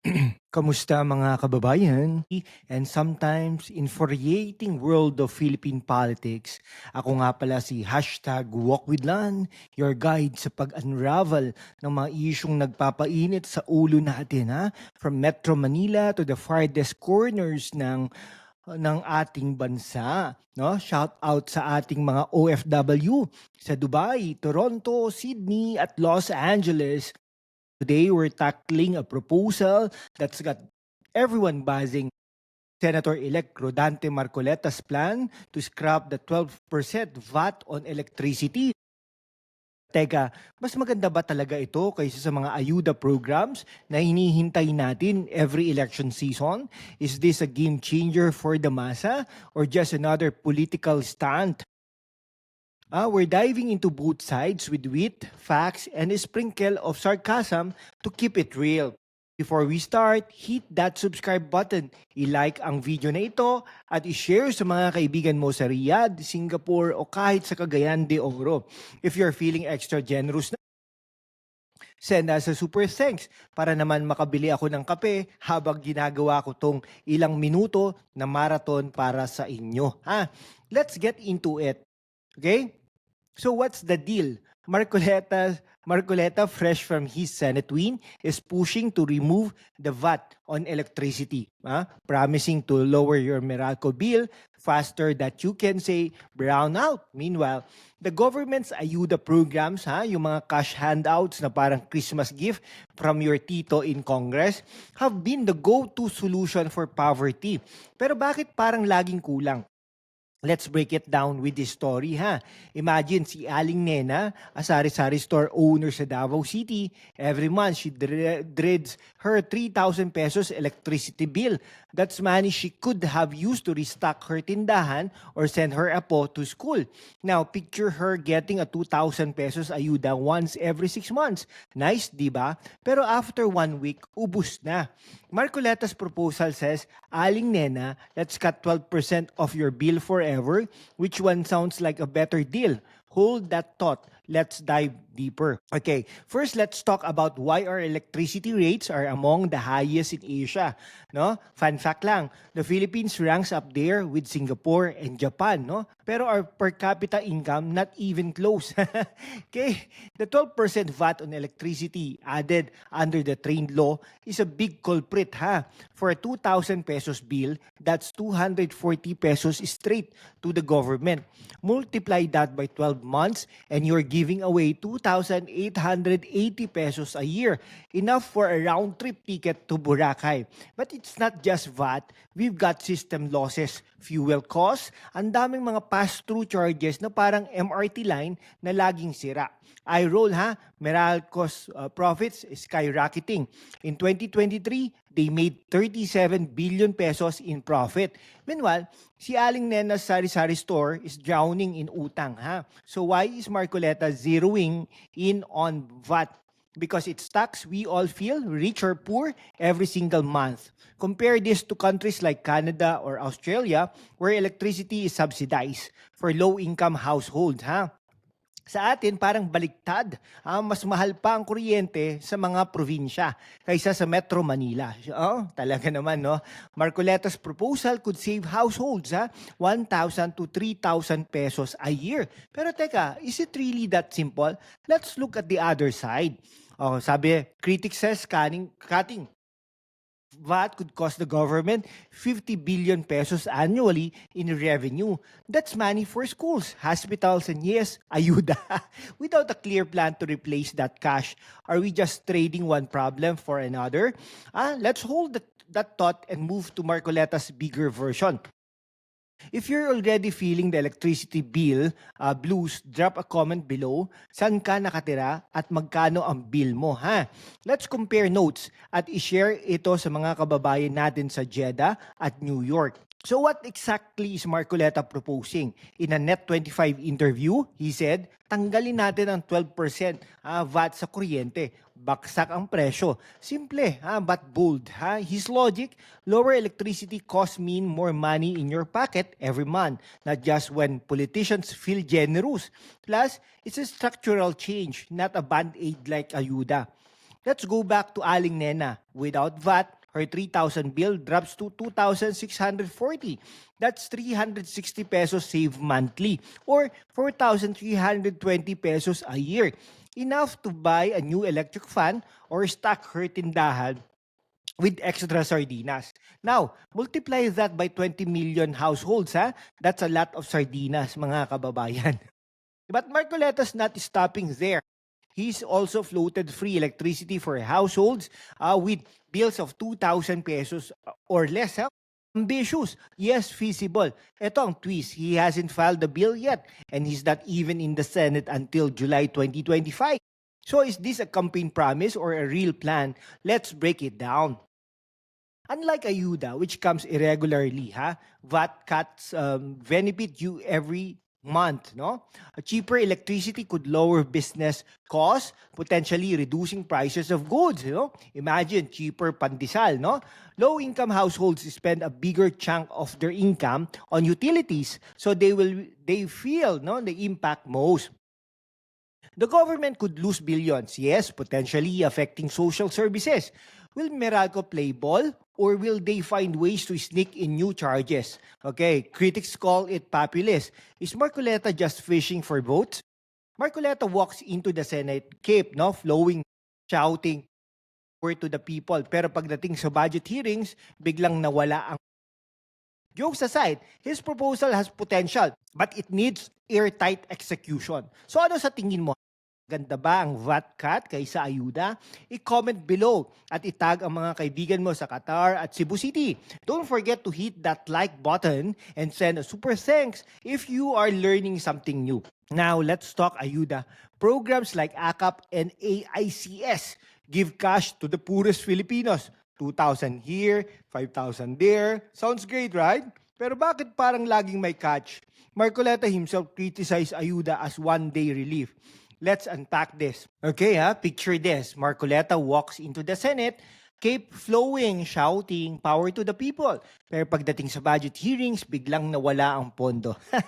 Kamusta mga kababayan? And sometimes infuriating world of Philippine politics. Ako nga pala si hashtag WalkWithLan, your guide sa pag-unravel ng mga isyong nagpapainit sa ulo natin. Ha? From Metro Manila to the farthest corners ng ng ating bansa. No? Shout out sa ating mga OFW sa Dubai, Toronto, Sydney at Los Angeles. Today, we're tackling a proposal that's got everyone buzzing. Senator-elect Rodante Marcoleta's plan to scrap the 12% VAT on electricity. Teka, mas maganda ba talaga ito kaysa sa mga ayuda programs na hinihintay natin every election season? Is this a game changer for the masa or just another political stunt? Ah, we're diving into both sides with wit, facts, and a sprinkle of sarcasm to keep it real. Before we start, hit that subscribe button, i-like ang video na ito, at i-share sa mga kaibigan mo sa Riyadh, Singapore, o kahit sa Cagayan de Oro. If you're feeling extra generous na, send us a super thanks para naman makabili ako ng kape habang ginagawa ko tong ilang minuto na marathon para sa inyo. Ha? Let's get into it. Okay? So what's the deal? Marcoleta, Marcoleta, fresh from his Senate win, is pushing to remove the VAT on electricity, ah, promising to lower your Meralco bill faster that you can say brown out. Meanwhile, the government's ayuda programs, ha, yung mga cash handouts na parang Christmas gift from your tito in Congress, have been the go-to solution for poverty. Pero bakit parang laging kulang? Let's break it down with this story ha. Imagine si Aling Nena, a sari-sari store owner sa Davao City. Every month she dre- dreads her 3,000 pesos electricity bill. That's money she could have used to restock her tindahan or send her apo to school. Now, picture her getting a 2,000 pesos ayuda once every 6 months. Nice, di ba? Pero after one week, ubus na. Marcoleta's proposal says, Aling Nena, let's cut 12% of your bill forever. Which one sounds like a better deal? Hold that thought. Let's dive deeper. Okay, first let's talk about why our electricity rates are among the highest in Asia. No? Fun fact lang, the Philippines ranks up there with Singapore and Japan, no? Pero our per capita income not even close. okay, the 12% VAT on electricity added under the trained law is a big culprit ha. For a 2,000 pesos bill, that's 240 pesos straight to the government. Multiply that by 12 months and you're giving away 2,880 pesos a year. Enough for a round trip ticket to Boracay. But it's not just VAT. We've got system losses, fuel costs, ang daming mga pass-through charges na parang MRT line na laging sira. I roll ha, Meralco's uh, profits skyrocketing. In 2023, they made 37 billion pesos in profit. Meanwhile, si Aling Nena's sari-sari store is drowning in utang ha. So why is Marcoleta zeroing in on VAT? Because it's tax we all feel, rich or poor, every single month. Compare this to countries like Canada or Australia where electricity is subsidized for low-income households. Ha? Sa atin, parang baliktad. Ah, mas mahal pa ang kuryente sa mga probinsya kaysa sa Metro Manila. Oh, talaga naman, no? Marcoleta's proposal could save households ha, 1,000 to 3,000 pesos a year. Pero teka, is it really that simple? Let's look at the other side. Oh, sabi, critics says cutting, cutting VAT could cost the government 50 billion pesos annually in revenue. That's money for schools, hospitals, and yes, ayuda. Without a clear plan to replace that cash, are we just trading one problem for another? Ah, let's hold that, that thought and move to Marcoleta's bigger version. If you're already feeling the electricity bill uh, blues, drop a comment below. Saan ka nakatira at magkano ang bill mo, ha? Let's compare notes at i-share ito sa mga kababayan natin sa Jeddah at New York. So what exactly is Marcoleta proposing? In a Net25 interview, he said, tanggalin natin ang 12% ah, VAT sa kuryente. Baksak ang presyo. Simple, ha, but bold. Ha? His logic, lower electricity costs mean more money in your pocket every month, not just when politicians feel generous. Plus, it's a structural change, not a band-aid like ayuda. Let's go back to Aling Nena. Without VAT, her 3,000 bill drops to 2,640. That's 360 pesos saved monthly or 4,320 pesos a year. Enough to buy a new electric fan or stock her tindahan with extra sardinas. Now, multiply that by 20 million households, ha? That's a lot of sardinas, mga kababayan. But Marcoleta's not stopping there. He's also floated free electricity for households uh, with bills of 2,000 pesos or less. Ha? Ambitious, yes, feasible. Ito ang twist, he hasn't filed the bill yet and he's not even in the Senate until July 2025. So is this a campaign promise or a real plan? Let's break it down. Unlike Ayuda, which comes irregularly, ha? VAT cuts um, benefit you every month, no? A cheaper electricity could lower business costs, potentially reducing prices of goods, you know? Imagine cheaper pandesal, no? Low-income households spend a bigger chunk of their income on utilities, so they will they feel, no, the impact most. The government could lose billions, yes, potentially affecting social services. Will Meralco play ball or will they find ways to sneak in new charges? Okay, critics call it populist. Is Marcoleta just fishing for votes? Marcoleta walks into the Senate cape, no, flowing, shouting word to the people. Pero pagdating sa budget hearings, biglang nawala ang Jokes aside, his proposal has potential, but it needs airtight execution. So ano sa tingin mo? Ganda ba ang VAT cut kaysa ayuda? I-comment below at itag ang mga kaibigan mo sa Qatar at Cebu City. Don't forget to hit that like button and send a super thanks if you are learning something new. Now, let's talk ayuda. Programs like AKAP and AICS give cash to the poorest Filipinos. 2,000 here, 5,000 there. Sounds great, right? Pero bakit parang laging may catch? Marcoleta himself criticized ayuda as one-day relief. Let's unpack this. Okay, ha? Picture this. Marcoleta walks into the Senate, cape flowing, shouting, power to the people. Pero pagdating sa budget hearings, biglang nawala ang pondo.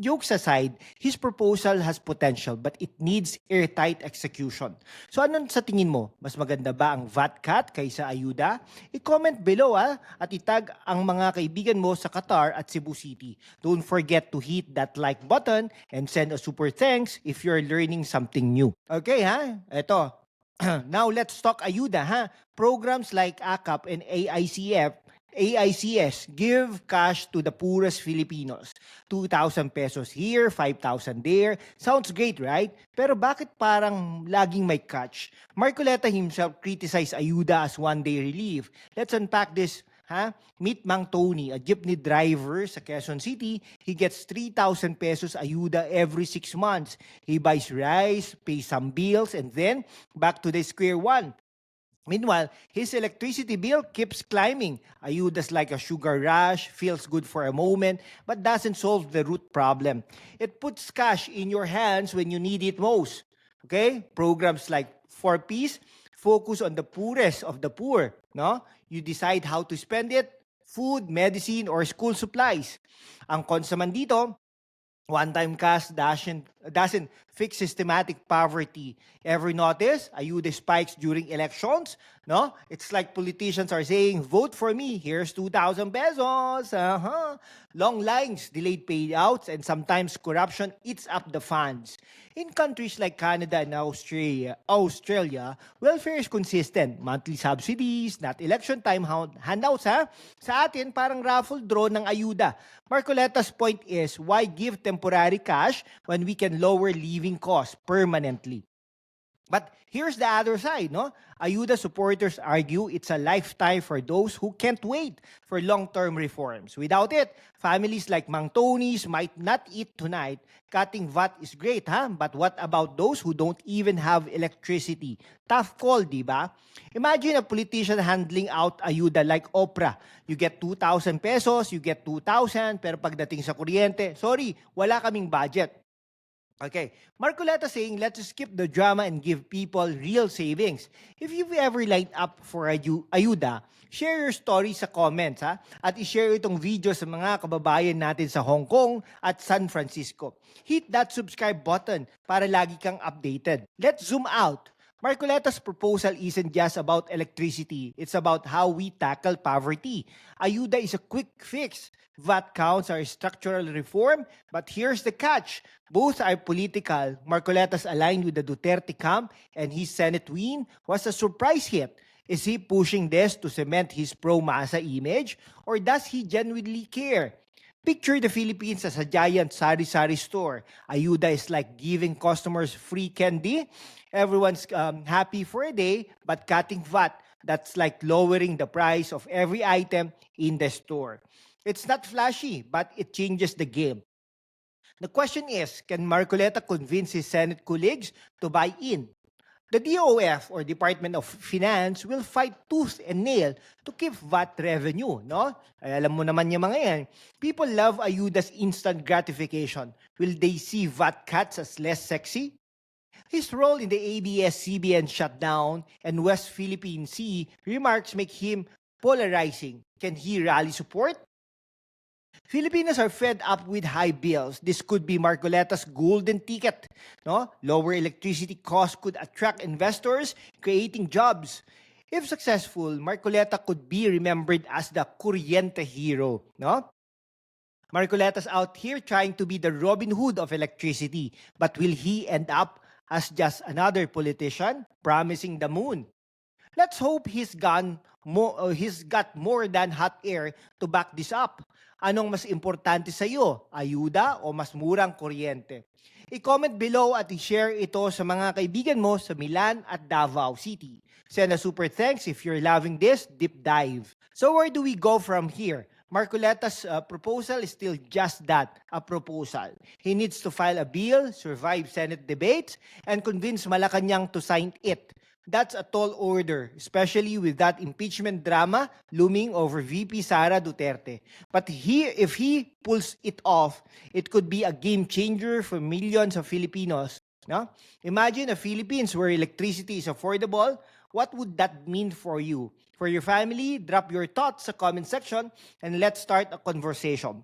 Jokes aside, his proposal has potential but it needs airtight execution. So ano sa tingin mo? Mas maganda ba ang VAT cut kaysa ayuda? I-comment below ah, at itag ang mga kaibigan mo sa Qatar at Cebu City. Don't forget to hit that like button and send a super thanks if you're learning something new. Okay ha? Eto, now let's talk ayuda ha. Programs like AKAP and AICF AICS give cash to the poorest Filipinos. 2,000 pesos here, 5,000 there. Sounds great, right? Pero bakit parang laging may catch? Marcoleta himself criticized ayuda as one-day relief. Let's unpack this ha? Meet Mang Tony, a jeepney driver sa Quezon City. He gets 3,000 pesos ayuda every six months. He buys rice, pays some bills, and then back to the square one. Meanwhile, his electricity bill keeps climbing. Ayuda's like a sugar rush, feels good for a moment, but doesn't solve the root problem. It puts cash in your hands when you need it most. Okay? Programs like 4Ps focus on the poorest of the poor. No? You decide how to spend it, food, medicine, or school supplies. Ang konsaman dito, one-time cash doesn't, doesn't fix systematic poverty. Ever notice? Ayuda spikes during elections? No? It's like politicians are saying, vote for me, here's 2,000 pesos. Uh-huh. Long lines, delayed payouts, and sometimes corruption eats up the funds. In countries like Canada and Australia, Australia, welfare is consistent. Monthly subsidies, not election time hand- handouts ha. Sa atin, parang raffle draw ng ayuda. Marcoleta's point is, why give temporary cash when we can lower living costs permanently? But here's the other side, no? Ayuda supporters argue it's a lifetime for those who can't wait for long-term reforms. Without it, families like Mang Tony's might not eat tonight. Cutting VAT is great, ha? But what about those who don't even have electricity? Tough call, di ba? Imagine a politician handling out ayuda like Oprah. You get 2,000 pesos, you get 2,000, pero pagdating sa kuryente, sorry, wala kaming budget. Okay. Marcoleta saying, let's skip the drama and give people real savings. If you've ever lined up for ayu- ayuda, share your story sa comments ha? At i-share itong video sa mga kababayan natin sa Hong Kong at San Francisco. Hit that subscribe button para lagi kang updated. Let's zoom out. Marcoleta's proposal isn't just about electricity, it's about how we tackle poverty. Ayuda is a quick fix. VAT counts are structural reform, but here's the catch. Both are political. Marcoleta's aligned with the Duterte camp, and his Senate win was a surprise hit. Is he pushing this to cement his pro-masa image, or does he genuinely care? Picture the Philippines as a giant sari-sari store. Ayuda is like giving customers free candy. Everyone's um, happy for a day, but cutting VAT, that's like lowering the price of every item in the store. It's not flashy, but it changes the game. The question is, can Marcoleta convince his Senate colleagues to buy in? The DOF or Department of Finance will fight tooth and nail to keep VAT revenue, no? Ay, alam mo naman yung mga yan. People love Ayuda's instant gratification. Will they see VAT cuts as less sexy? His role in the ABS-CBN shutdown and West Philippine Sea remarks make him polarizing. Can he rally support? Filipinos are fed up with high bills. This could be Marcoleta's golden ticket. No? Lower electricity costs could attract investors, creating jobs. If successful, Marcoleta could be remembered as the Kuryente hero. No? Marcoleta's out here trying to be the Robin Hood of electricity. But will he end up as just another politician promising the moon? Let's hope he's gone mo, uh, he's got more than hot air to back this up. Anong mas importante sa iyo? Ayuda o mas murang kuryente? I-comment below at i-share ito sa mga kaibigan mo sa Milan at Davao City. Send a super thanks if you're loving this deep dive. So where do we go from here? Marcoleta's uh, proposal is still just that, a proposal. He needs to file a bill, survive Senate debates, and convince Malacanang to sign it. That's a tall order, especially with that impeachment drama looming over VP Sara Duterte. But he, if he pulls it off, it could be a game changer for millions of Filipinos. No? Imagine a Philippines where electricity is affordable. What would that mean for you? For your family, drop your thoughts sa comment section and let's start a conversation.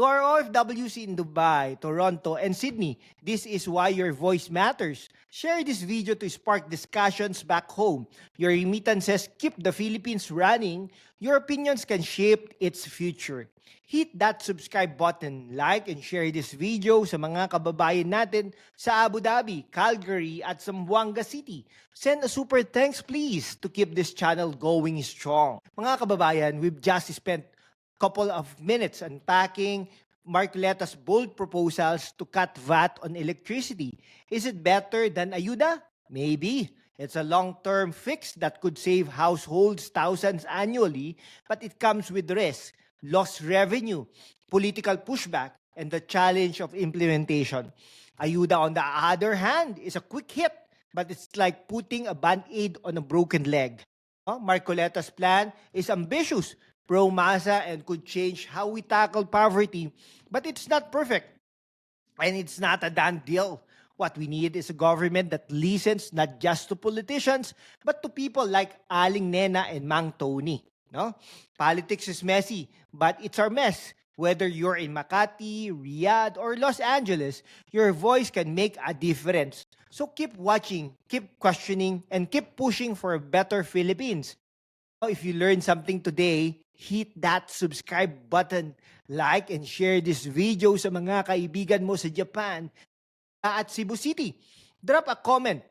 To our OFWs in Dubai, Toronto, and Sydney, this is why your voice matters. Share this video to spark discussions back home. Your remittances keep the Philippines running. Your opinions can shape its future. Hit that subscribe button, like and share this video sa mga kababayan natin sa Abu Dhabi, Calgary, at Zamboanga City. Send a super thanks please to keep this channel going strong. Mga kababayan, we've just spent couple of minutes unpacking Marcoleta's bold proposals to cut VAT on electricity. Is it better than Ayuda? Maybe. It's a long-term fix that could save households thousands annually, but it comes with risk, lost revenue, political pushback, and the challenge of implementation. Ayuda, on the other hand, is a quick hit, but it's like putting a band-aid on a broken leg. Marcoleta's plan is ambitious, pro-masa, and could change how we tackle poverty, but it's not perfect. And it's not a done deal. What we need is a government that listens not just to politicians, but to people like Aling Nena and Mang Tony. No? Politics is messy, but it's our mess. Whether you're in Makati, Riyadh, or Los Angeles, your voice can make a difference. So keep watching, keep questioning, and keep pushing for a better Philippines. If you learned something today, hit that subscribe button, like and share this video sa mga kaibigan mo sa Japan at Cebu City. Drop a comment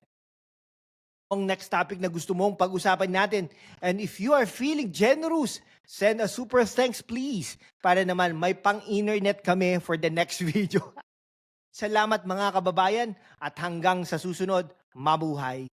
ang next topic na gusto mong pag-usapan natin. And if you are feeling generous, send a super thanks please para naman may pang-internet kami for the next video. Salamat mga kababayan at hanggang sa susunod, mabuhay.